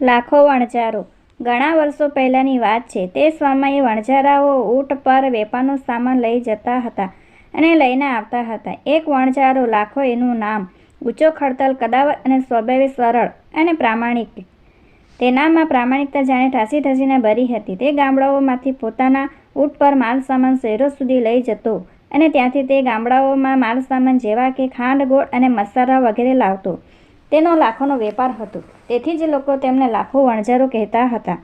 લાખો વણઝારો. ઘણા વર્ષો પહેલાંની વાત છે, તે સમયે વણઝારાઓ ઊંટ પર વેપારનો સામાન લઈ જતા હતા અને લઈને આવતા હતા. એક વણઝારો લાખો એનું નામ ઊંચો ખડતલ કદાવર અને સ્વભાવે સરળ અને પ્રામાણિક. તેનામાં પ્રામાણિકતા જાણે ઠાસી ઠસીને ભરી હતી. તે ગામડાઓમાંથી પોતાના ઊંટ પર માલ સામાન શહેરો સુધી લઈ જતો અને ત્યાંથી તે ગામડાઓમાં માલ સામાન જેવા કે ખાંડ, ગોળ અને મસાલા વગેરે લાવતો. તેનો લાખોનો વેપાર હતો. તેથી જ લોકો તેમને લાખો વણઝારો કહેતા હતા.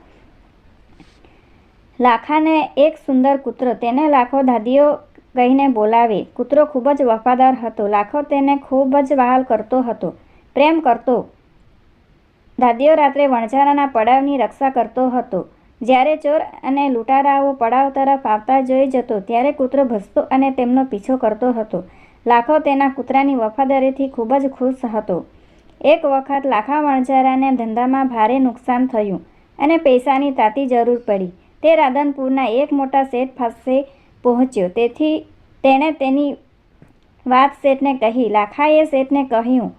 લાખાને એક સુંદર કૂતરો. તેને લાખો દાદીઓ કહીને બોલાવે. કૂતરો ખૂબ જ વફાદાર હતો. લાખો તેને ખૂબ જ વહાલ કરતો હતો. પ્રેમ કરતો. દાદીઓ રાત્રે વણઝારાના પડાવની રક્ષા કરતો હતો. જ્યારે ચોર અને લૂંટારાઓ પડાવ તરફ આવતા જોઈ જતો, ત્યારે કૂતરો ભસતો અને તેમનો પીછો કરતો હતો. લાખો તેના કૂતરાની વફાદારીથી ખૂબ જ ખુશ હતો. એક વખત લાખા વણઝારાને ધંધામાં ભારે નુકસાન થયું અને પૈસાની તાતી જરૂર પડી. તે રાધનપુરના એક મોટા શેઠ પાસે પહોંચ્યો. તેથી તેણે તેની વાત શેઠને કહી. લાખાએ શેઠને કહ્યું,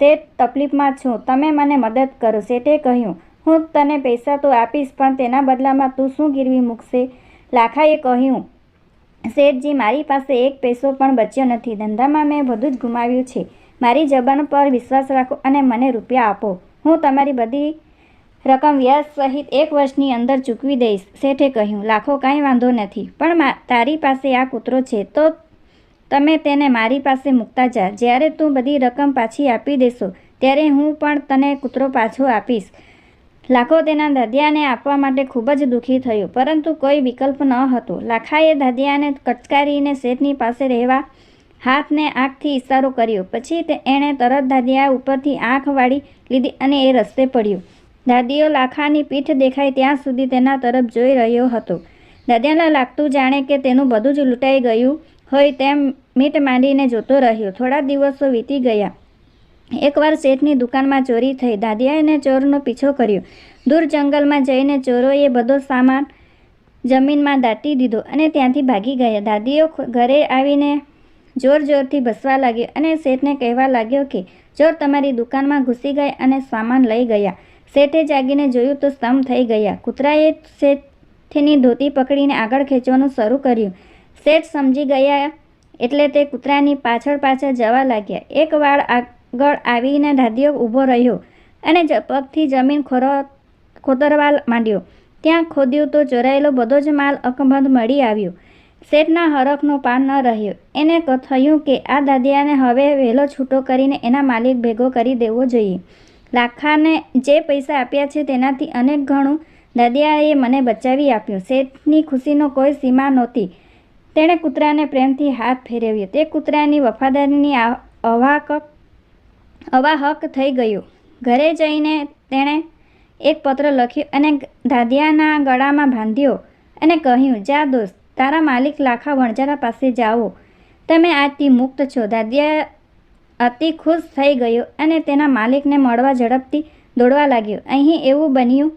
શેઠ, તકલીફમાં છું. તમે મને મદદ કરો. શેઠે કહ્યું, હું તને પૈસા તો આપીશ, પણ તેના બદલામાં તું શું ગીરવી મૂકશે? લાખાએ કહ્યું, શેઠજી, મારી પાસે એક પૈસો પણ બચ્યો નથી. ધંધામાં મેં બધું જ ગુમાવ્યું છે. મારી જબાન પર વિશ્વાસ રાખો અને મને રૂપિયા આપો. હું તમારી બધી રકમ વ્યાજ સહિત એક વર્ષની અંદર ચૂકવી દઈશ, શેઠે કહ્યું. લાખો કાંઈ વાંધો નથી, પણ તારી પાસે આ કૂતરો છે, તો તમે તેને મારી પાસે મૂકતા જા. જ્યારે તું બધી રકમ પાછી આપી દેશો, ત્યારે હું પણ તને કૂતરો પાછો આપીશ. લાખો તેના દાદિયાને આપવા માટે ખૂબ જ દુઃખી થયો, પરંતુ કોઈ વિકલ્પ ન હતો. લાખાએ દાદિયાને કચકારીને શેઠની પાસે રહેવા હાથને આંખથી ઇશારો કર્યો. પછી એણે તરત દાદિયા ઉપરથી આંખ વાળી લીધી અને એ રસ્તે પડ્યો. દાદીઓ લાખાની પીઠ દેખાય ત્યાં સુધી તેના તરફ જોઈ રહ્યો હતો. દાદિયાને લાગતું જાણે કે તેનું બધું જ લૂંટાઈ ગયું હોય તેમ મીટ માંડીને જોતો રહ્યો. થોડા દિવસો વીતી ગયા. એકવાર શેઠની દુકાનમાં ચોરી થઈ. દાદિયાએ ચોરનો પીછો કર્યો. દૂર જંગલમાં જઈને ચોરોએ બધો સામાન જમીનમાં દાટી દીધો અને ત્યાંથી ભાગી ગયા. દાદીઓ ઘરે આવીને જોર જોરથી ભસવા લાગ્યો અને શેઠને કહેવા લાગ્યો કે ચોર તમારી દુકાનમાં ઘૂસી ગયા અને સામાન લઈ ગયા. શેઠે જાગીને જોયું તો સ્તંભ થઈ ગયા. કૂતરાએ શેઠની ધોતી પકડીને આગળ ખેંચવાનું શરૂ કર્યું. શેઠ સમજી ગયા એટલે તે કૂતરાની પાછળ પાછળ જવા લાગ્યા. એક વાળ આગળ આવીને દાદીઓ ઊભો રહ્યો અને પગથી જમીન ખોરો ખોતરવા માંડ્યો. ત્યાં ખોદ્યું તો ચોરાયેલો બધો જ માલ અકબંધ મળી આવ્યો. શેઠના હરખનો પાન ન રહ્યો. એને થયું કે આ દાદિયાને હવે વહેલો છૂટો કરીને એના માલિક ભેગો કરી દેવો જોઈએ. લાખાને જે પૈસા આપ્યા છે તેનાથી અનેક ઘણું દાદિયાએ મને બચાવી આપ્યું. શેઠની ખુશીનો કોઈ સીમા નહોતી. તેણે કૂતરાને પ્રેમથી હાથ ફેરવ્યો. તે કૂતરાની વફાદારીની અવાહક અવાહક થઈ ગયું. ઘરે જઈને તેણે એક પત્ર લખ્યો અને દાદિયાના ગળામાં બાંધ્યો અને કહ્યું, જા દોસ્ત તારા માલિક લાખા વણજારા પાસે જાઓ. તમે આજથી મુક્ત છો. દાદિયા અતિ ખુશ થઈ ગયો અને તેના માલિકને મળવા ઝડપથી દોડવા લાગ્યો. અહીં એવું બન્યું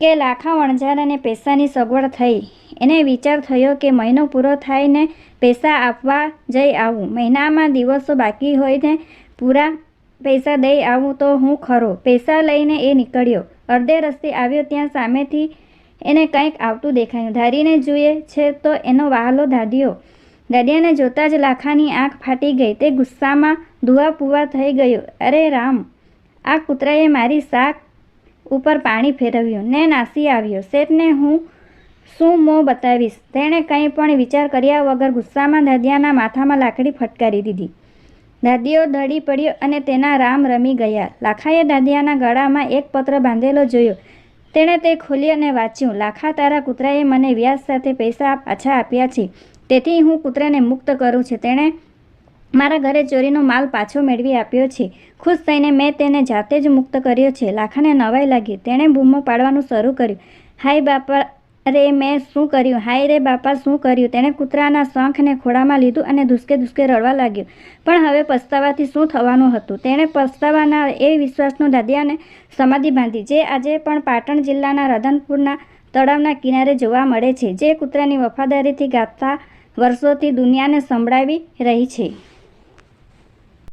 કે લાખા વણઝારાને પૈસાની સગવડ થઈ. એને વિચાર થયો કે મહિનો પૂરો થાય ને પૈસા આપવા જઈ આવું. મહિનામાં દિવસો બાકી હોય ને પૂરા પૈસા દઈ આવું તો હું ખરો. પૈસા લઈને એ નીકળ્યો. અડધે રસ્તે આવ્યો ત્યાં સામેથી એને કંઈક આવતું દેખાયું. ધારીને જુએ છે તો એનો વહાલો દાદીઓ દાદિયાને જોતાં જ લાખાની આંખ ફાટી ગઈ. તે ગુસ્સામાં ધુઆ પુવા થઈ ગયો. અરે રામ, આ કૂતરાએ મારી શાક ઉપર પાણી ફેરવ્યું. ને નાસી આવ્યો. શેઠને હું શું મોં બતાવીશ? તેણે કંઈ પણ વિચાર કર્યા વગર ગુસ્સામાં દાદિયાના માથામાં લાકડી ફટકારી દીધી. દાદીઓ દડી પડ્યો અને તેના રામ રમી ગયા. લાખાએ દાદિયાના ગળામાં એક પત્ર બાંધેલો જોયો. તેણે તે ખોલી અને વાંચ્યું, લાખા, તારા કૂતરાએ મને વ્યાજ સાથે પૈસા પાછા આપ્યા છે. તેથી હું કૂતરાને મુક્ત કરું છું. તેણે મારા ઘરે ચોરીનો માલ પાછો મેળવી આપ્યો છે. ખુશ થઈને મેં તેને જાતે જ મુક્ત કર્યો છે. લાખાને નવાઈ લાગી. તેણે બૂમો પાડવાનું શરૂ કર્યું. હાય બાપા અરે મેં શું કર્યું? હાય રે બાપા, શું કર્યું? તેણે કૂતરાના શંખને ખોળામાં લીધું અને ધુસકે ધુસકે રડવા લાગ્યું. પણ હવે પસ્તાવાથી શું થવાનું હતું? તેણે પસ્તાવાના એ વિશ્વાસનું દાદિયાને સમાધિ બાંધી, જે આજે પણ પાટણ જિલ્લાના રાધનપુરના તળાવના કિનારે જોવા મળે છે, જે કૂતરાની વફાદારીથી ગાથા વર્ષોથી દુનિયાને સંભળાવી રહી છે.